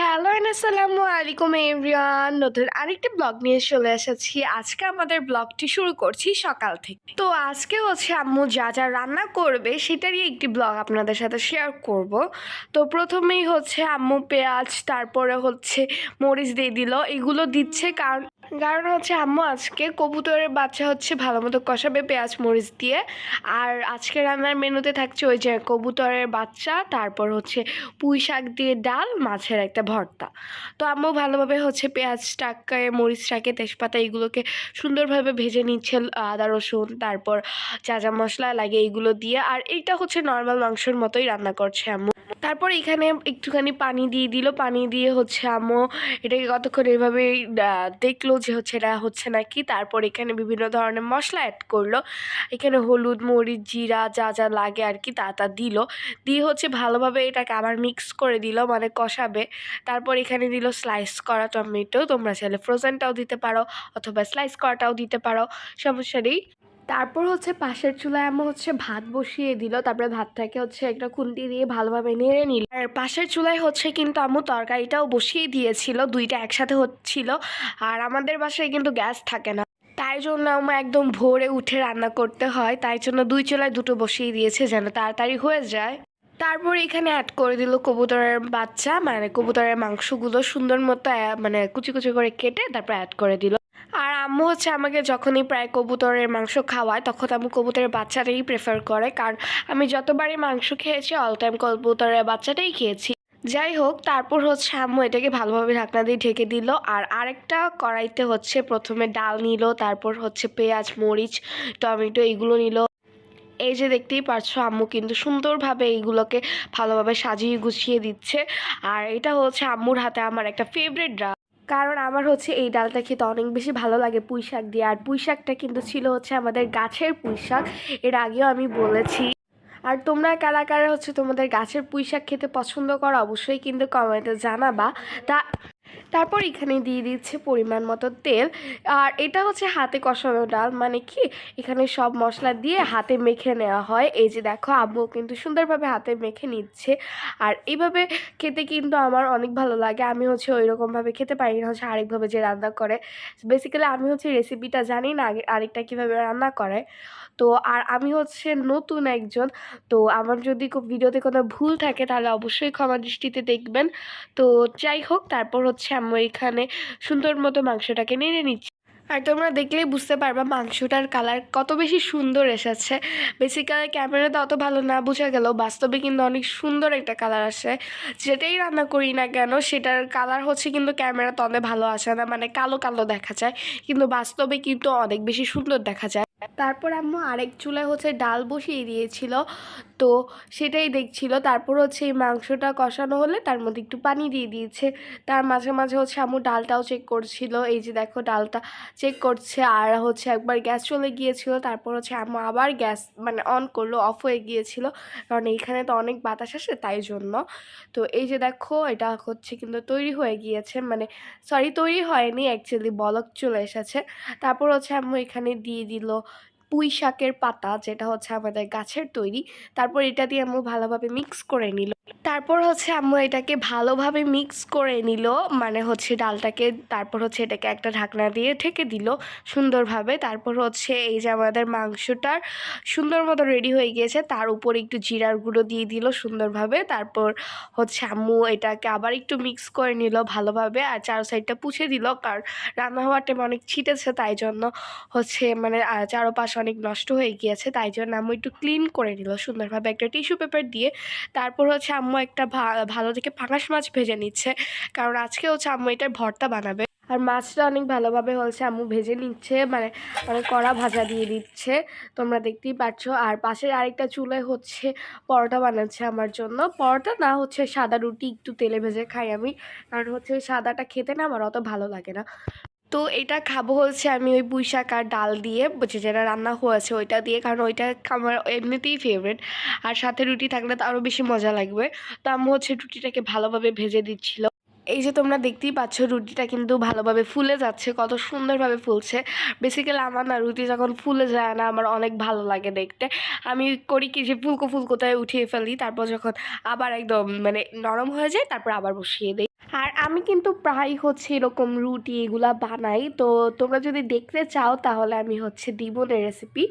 Hello আসসালামু আলাইকুম everyone. নতুন আরেকটি ব্লগ নিয়ে চলে এসেছি। আজকে আমাদের ব্লগটি শুরু করছি সকাল থেকে। তো আজকে হচ্ছে আম্মু যা যা রান্না করবে সেটারই একটি ব্লগ আপনাদের সাথে শেয়ার করব। তো প্রথমেই হচ্ছে আম্মু পেঁয়াজ, তারপরে হচ্ছে মরিচ দিয়ে দিল। এগুলো দিচ্ছে কারণ কারণ হচ্ছে আম্মু, আজকে কবুতরের বাচ্চা হচ্ছে ভালো মতো কষাবে পেঁয়াজ মরিচ দিয়ে। আর আজকে রান্নার মেনুতে থাকছে ওই যে কবুতরের বাচ্চা, তারপর হচ্ছে পুঁই শাক দিয়ে ডাল, মাছের একটা ভর্তা। তো আম্মু ভালোভাবে হচ্ছে পেঁয়াজটাকে, মরিচটাকে, তেজপাতা এগুলোকে সুন্দরভাবে ভেজে নিচ্ছে আদা, রসুন, তারপর চা মশলা লাগে এইগুলো দিয়ে। আর এইটা হচ্ছে নর্মাল মাংসের মতোই রান্না করছে আম্মু। তারপর এখানে একটুখানি পানি দিয়ে দিল। পানি দিয়ে হচ্ছে আম্মু এটাকে কতক্ষণ এইভাবে দেখল যে হচ্ছে এটা হচ্ছে নাকি। তারপর এখানে বিভিন্ন ধরনের মশলা অ্যাড করল। এখানে হলুদ, মরিচ, জিরা যা যা লাগে আর কি তা তা দিল। দিয়ে হচ্ছে ভালোভাবে এটাকে আবার মিক্স করে দিল মানে কষাবে। তারপর এখানে দিল স্লাইস করা টমেটো। তোমরা চাইলে ফ্রোজেনটাও দিতে পারো অথবা স্লাইস করাটাও দিতে পারো। সমস্যা নেই। তারপর হচ্ছে পাশের চুলায় আমি হচ্ছে ভাত বসিয়ে দিল। তারপরে ভাতটাকে হচ্ছে একটা খুন্তি দিয়ে ভালোভাবে নেড়ে নিল। আর পাশের চুলায় হচ্ছে কিন্তু আম্মু তরকারিটাও বসিয়ে দিয়েছিল। দুইটা একসাথে হচ্ছিল। আর আমাদের বাসায় কিন্তু গ্যাস থাকে না। তাই জন্য আমার একদম ভোরে উঠে রান্না করতে হয়। তাই জন্য দুই চুলায় দুটো বসিয়ে দিয়েছে যেন তাড়াতাড়ি হয়ে যায়। তারপর এখানে অ্যাড করে দিল কবুতরের বাচ্চা। মানে কবুতরের মাংসগুলো সুন্দর মতো মানে কুচি কুচি করে কেটে তারপর অ্যাড করে দিল। আর আম্মু হচ্ছে আমাকে যখনই প্রায় কবুতরের মাংস খাওয়ায়, তখন আম্মু কবুতরের বাচ্চাটাই প্রেফার করে। কারণ আমি যতবারই মাংস খেয়েছি অল টাইম কবুতরের বাচ্চাটাই খেয়েছি। যাই হোক, তারপর হচ্ছে আম্মু এটাকে ভালোভাবে ঢাকনা দিয়ে ঢেকে দিল। আর আরেকটা কড়াইতে হচ্ছে প্রথমে ডাল নিল, তারপর হচ্ছে পেঁয়াজ, মরিচ, টমেটো এগুলো নিল। এই যে দেখতেই পারছ, আম্মু কিন্তু সুন্দরভাবে এইগুলোকে ভালোভাবে সাজিয়ে গুছিয়ে দিচ্ছে। আর এটা হচ্ছে আম্মুর হাতে আমার একটা ফেভারিট ডাল কারণ আমার হচ্ছে এই ডালটা খেতে অনেক বেশি ভালো লাগে পুঁই শাক দিয়ে। আর পুঁই শাকটা কিন্তু ছিল হচ্ছে আমাদের গাছের পুঁই শাক। এর আগেও আমি বলেছি। আর তোমরা কারা কারা হচ্ছে তোমাদের গাছের পুঁই শাক খেতে পছন্দ করো অবশ্যই কিন্তু কমেন্টে জানাবা। তা তারপর এখানে দিয়ে দিচ্ছে পরিমাণ মতো তেল। আর এটা হচ্ছে হাতে কষানো ডাল মানে কি? এখানে সব মশলা দিয়ে হাতে মেখে নেওয়া হয়। এই যে দেখো আব্বু কিন্তু সুন্দরভাবে হাতে মেখে নিচ্ছে। আর এইভাবে খেতে কিন্তু আমার অনেক ভালো লাগে। আমি হচ্ছে ওই রকমভাবে খেতে পারি না, হচ্ছে আরেকভাবে যে রান্না করে। বেসিক্যালি আমি হচ্ছে রেসিপিটা জানি না, আগে আরেকটা কীভাবে রান্না করে। তো আর আমি হচ্ছে নতুন একজন, তো আমার যদি ভিডিওতে কোনো ভুল থাকে তাহলে অবশ্যই ক্ষমা দৃষ্টিতে দেখবেন। তো যাই হোক, তারপর হচ্ছে আমি এখানে সুন্দর মতো মাংসটাকে নেড়ে নিচ্ছি। আর তোমরা দেখলেই বুঝতে পারবা মাংসটার কালার কত বেশি সুন্দর এসেছে। বেসিক্যালি ক্যামেরাতে অত ভালো না বোঝা গেল, বাস্তবে কিন্তু অনেক সুন্দর একটা কালার আসে। যেটাই রান্না করি না কেন, সেটার কালার হচ্ছে কিন্তু ক্যামেরাতে অনেক ভালো আসে না মানে কালো কালো দেখা যায়। কিন্তু বাস্তবে কিন্তু অনেক বেশি সুন্দর দেখা যায়। তারপর আম্মু আরেক চুলায় হচ্ছে ডাল বসিয়ে দিয়েছিল। তো সেটাই দেখছিল। তারপর হচ্ছে এই মাংসটা কষানো হলে তার মধ্যে একটু পানি দিয়ে দিয়েছে। তার মাঝে মাঝে হচ্ছে আম্মু ডালটাও চেক করছিল। এই যে দেখো ডালটা চেক করছে আর হচ্ছে একবার গ্যাস চলে গিয়েছিল। তারপর হচ্ছে আম্মু আবার গ্যাস মানে অন করল অফ হয়ে গিয়েছিল। কারণ এইখানে তো অনেক বাতাস আসে তাই জন্য। তো এই যে দেখো এটা হচ্ছে কিন্তু তৈরি হয়ে গিয়েছে। মানে সরি তৈরি হয়নি অ্যাকচুয়ালি বলক চলে এসেছে। তারপর হচ্ছে আম্মু এখানে দিয়ে দিল পুঁই শাকের পাতা, যেটা হচ্ছে আমাদের গাছের তৈরি, তারপর এটা দিয়ে আম্মু ভালোভাবে মিক্স করে নিল। তারপর হচ্ছে আম্মু এটাকে ভালোভাবে মিক্স করে নিল। মানে হচ্ছে ডালটাকে তারপর হচ্ছে এটাকে একটা ঢাকনা দিয়ে ঢেকে দিল সুন্দরভাবে। তারপর হচ্ছে এই যে আমাদের মাংসটার সুন্দর মতো রেডি হয়ে গিয়েছে। তার উপর একটু জিরার গুঁড়ো দিয়ে দিল সুন্দরভাবে। তারপর হচ্ছে আম্মু এটাকে আবার একটু মিক্স করে নিল ভালোভাবে আর চারো সাইডটা পুছে দিল। কারণ রান্না হওয়ার টাইম অনেক ছিটেছে, তাই জন্য হচ্ছে মানে চারোপাশ অনেক নষ্ট হয়ে গিয়েছে। তাই জন্য আম্মু একটু ক্লিন করে নিল সুন্দরভাবে। একটা টিস্যু পেপার দিয়ে। তারপর হচ্ছে আম্মু একটা ভা- ভালো দেখে পাঙাশ মাছ ভেজে নিচ্ছে। কারণ আজকে হচ্ছে আম্মু এটার ভর্তা বানাবে। আর মাছটা অনেক ভালোভাবে হচ্ছে আম্মু ভেজে নিচ্ছে মানে মানে কড়া ভাজা দিয়ে দিচ্ছে। তোমরা দেখতেই পাচ্ছ। আর পাশের আরেকটা চুলায় হচ্ছে পরোটা বানাচ্ছে আমার জন্য। পরোটা না হচ্ছে সাদা রুটি একটু তেলে ভেজে খাই আমি। কারণ হচ্ছে সাদাটা খেতে না আমার অত ভালো লাগে না। তো এটা খাব হচ্ছে আমি ওই পুঁই শাক আর ডাল দিয়ে যেটা রান্না হয়েছে ওইটা দিয়ে, কারণ ওইটা আমার এমনিতেই ফেভারিট আর সাথে রুটি থাকলে তো আরও বেশি মজা লাগবে। তো আমি হচ্ছে রুটিটাকে ভালোভাবে ভেজে দিচ্ছিল। এই যে তোমরা দেখতেই পাচ্ছ, রুটিটা কিন্তু ভালোভাবে ফুলে যাচ্ছে, কত সুন্দরভাবে ফুলছে। বেসিক্যালি আমার না রুটি যখন ফুলে যায় না, আমার অনেক ভালো লাগে দেখতে। আমি করি কি যে ফুলকো ফুলকোতায় উঠিয়ে ফেলি, তারপর যখন আবার একদম মানে নরম হয়ে যায়, তারপর আবার বসিয়ে দিই। আর আমি কিন্তু প্রায় হচ্ছে এরকম রুটি এগুলা বানাই। তো তোমরা যদি দেখতে চাও, তাহলে আমি হচ্ছে দিবনে রেসিপি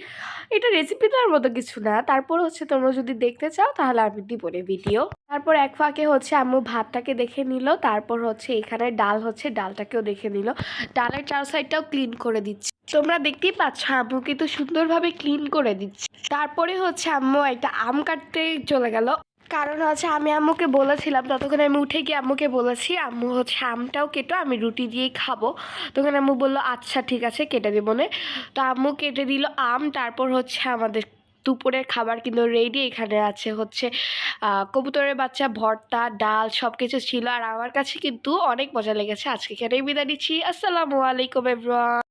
এটা রেসিপি দেওয়ার মতো কিছু না, তারপর হচ্ছে তোমরা যদি দেখতে চাও, তাহলে আমি দিবনে ভিডিও তারপর এক ফাঁকে হচ্ছে আম্মু ভাতটাকে দেখে নিল, তারপর হচ্ছে এখানে ডাল হচ্ছে, ডালটাকেও দেখে নিল ডালের চার সাইডটাও ক্লিন করে দিচ্ছে। তোমরা দেখতেই পাচ্ছ, আম্মু কিন্তু সুন্দরভাবে ক্লিন করে দিচ্ছে। তারপরে হচ্ছে আম্মু একটা আম কাটতে চলে গেল। কারণ হচ্ছে আমি আম্মুকে বলেছিলাম, ততক্ষণ আমি উঠে গিয়ে আম্মুকে বলেছি, আম্মু হচ্ছে আমটাও কেটো, আমি রুটি দিয়েই খাব। তখন আম্মু বলল আচ্ছা ঠিক আছে, কেটে দেবো নে। তো আম্মু কেটে দিল আম, তারপর হচ্ছে আমাদের দুপুরের খাবার কিন্তু রেডি এখানে আছে। হচ্ছে কবুতরের বাচ্চা, ভর্তা, ডাল সব কিছু ছিল। আর আমার কাছে কিন্তু অনেক মজা লেগেছে। আজকে এখানেই বিদায় নিচ্ছি। আসসালামু আলাইকুম এভরিওয়ান